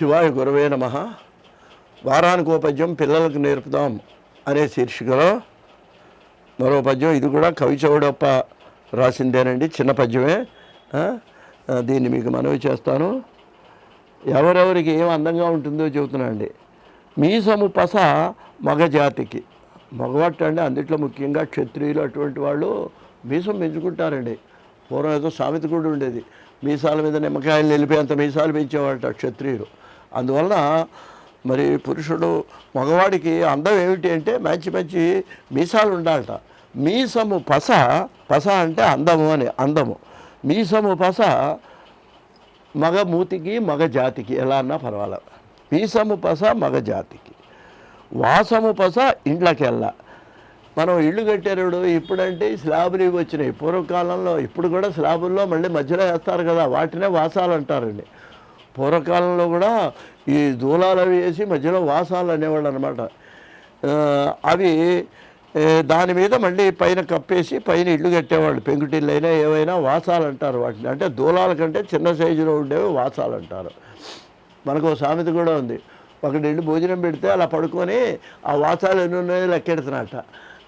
శివాయ గురవే నమ. వారానికి ఓ పద్యం పిల్లలకు నేర్పుదాం అనే శీర్షికలో మరో పద్యం. ఇది కూడా కవి చౌడప్ప రాసిందేనండి. చిన్న పద్యమే. దీన్ని మీకు మనవి చేస్తాను. ఎవరెవరికి ఏం అందంగా ఉంటుందో చెబుతున్నాండి మీసము పస మగజాతికి మగవాట అండి అందుట్లో ముఖ్యంగా క్షత్రియులు అటువంటి వాళ్ళు మీసం పెంచుకుంటారండి. పూర్వం ఏదో సామెత కూడా ఉండేది. మీసాల మీద నిమ్మకాయలు నిలిపేంత మీసాలు పెంచేవాళ్ళట క్షత్రియులు. అందువల్ల మరి పురుషుడు మగవాడికి అందం ఏమిటి అంటే మంచి మంచి మీసాలు ఉండాలట. మీసము పస పస అంటే అందము అని అందము. మీసము పస మగ మూతికి మగ జాతికి ఎలా అన్నా పర్వాలేదు మీసము పస మగ జాతికి. వాసము పస ఇండ్లకెళ్ళ మనం ఇల్లు కట్టేరుడు ఇప్పుడంటే స్లాబులు ఇవి వచ్చినాయి పూర్వకాలంలో ఇప్పుడు కూడా స్లాబుల్లో మళ్ళీ మధ్యలో వేస్తారు కదా వాటినే వాసాలు అంటారండి. పూర్వకాలంలో కూడా ఈ దూలాలు అవి వేసి మధ్యలో వాసాలు అనేవాళ్ళు అనమాట అవి దాని మీద మళ్ళీ పైన కప్పేసి పైన ఇల్లు కట్టేవాళ్ళు. పెంకుటిల్లు అయినా ఏవైనా వాసాలు అంటారు వాటిని. అంటే దూలాల కంటే చిన్న సైజులో ఉండేవి వాసాలు అంటారు. మనకు సామెత కూడా ఉంది. ఒకటి ఇల్లు భోజనం పెడితే అలా పడుకొని ఆ వాసాలు ఎన్ని ఉన్నాయో లెక్కెడుతున్నట్ట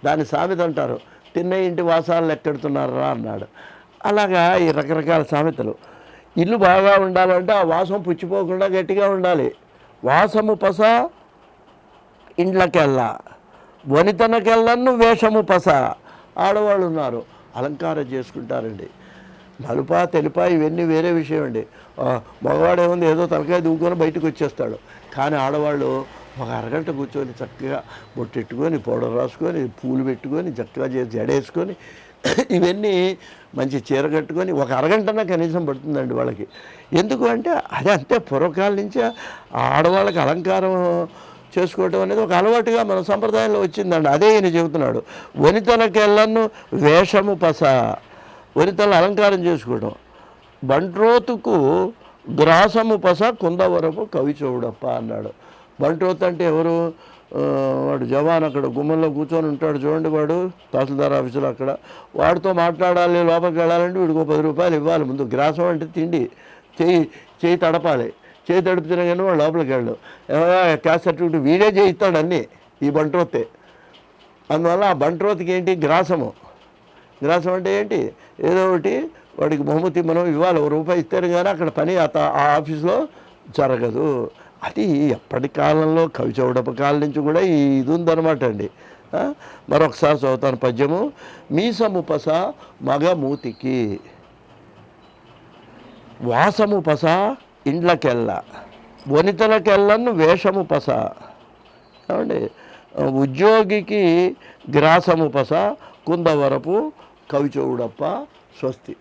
దాని సామెత అంటారు. తిన్న ఇంటి వాసాలు లెక్కెడుతున్నారా? అన్నాడు. అలాగా ఈ రకరకాల సామెతలు. ఇల్లు బాగా ఉండాలంటే ఆ వాసం పుచ్చిపోకుండా గట్టిగా ఉండాలి. వాసము పస ఇండ్లకెళ్ళ. వనితనకెళ్ళను వేషము పస. ఆడవాళ్ళు ఉన్నారు. అలంకారం చేసుకుంటారండి. నలుప తెలుప ఇవన్నీ వేరే విషయం అండి ఆ, మగవాడు ఏముంది ఏదో తలకాయ దూకొని బయటకు వచ్చేస్తాడు. కానీ ఆడవాళ్ళు ఒక అరగంట కూర్చొని చక్కగా బొట్టెట్టుకొని పౌడర్ రాసుకొని పూలు పెట్టుకొని చక్కగా చేసి జడేసుకొని ఇవన్నీ మంచి చీర కట్టుకొని ఒక అరగంటన కనీసం పడుతుందండి వాళ్ళకి. ఎందుకు అంటే అది అంతే పూర్వకాలం నుంచి ఆడవాళ్ళకి అలంకారం చేసుకోవటం అనేది ఒక అలవాటుగా మన సంప్రదాయంలో వచ్చిందండి. అదే ఈయన చెబుతున్నాడు. వనితలకెళ్ళను వేషము పస. వనితలు అలంకారం చేసుకోవడం బంట్రోతుకు గ్రాసము పస కుందవరపు కవి చూడప్ప అన్నాడు. బంట్రోత్ అంటే ఎవరు? వాడు జవాన్ అక్కడ గుమ్మంలో కూర్చొని ఉంటాడు చూడండి వాడు తహసీల్దార్ ఆఫీసులో అక్కడ. వాడితో మాట్లాడాలి లోపలికి వెళ్ళాలంటే వీడికి ఒక పది రూపాయలు ఇవ్వాలి. ముందు గ్రాసం అంటే తిండి చేయి చేయి తడపాలి. చేయి తడిపితేనే కానీ వాడు లోపలికి వెళ్ళు. క్యాస్ క్యాస్ట్ సర్టిఫికేట్ వీడే చేయిస్తాడు అన్నీ ఈ బంట్రోతే అందువల్ల ఆ బంట్రోత్కి ఏంటి? గ్రాసము. గ్రాసం అంటే ఏంటి? ఏదో ఒకటి వాడికి బహుమతి మనం ఇవ్వాలి ఒక రూపాయి ఇస్తారు కానీ అక్కడ పని ఆ ఆఫీస్లో జరగదు. అది ఎప్పటి కాలంలో కవి చౌడప కాలం నుంచి కూడా ఇది ఉందన్నమాట అండి. మరొకసారి చదువుతాను పద్యము. మీసము పస మగ మూతికి వాసము పస ఇండ్లకెళ్ళ వనితలకెళ్ళను వేషము పస. ఏమండి? ఉద్యోగికి గ్రాసము పస కుందవరపు కవి చౌడప్ప స్వస్తి.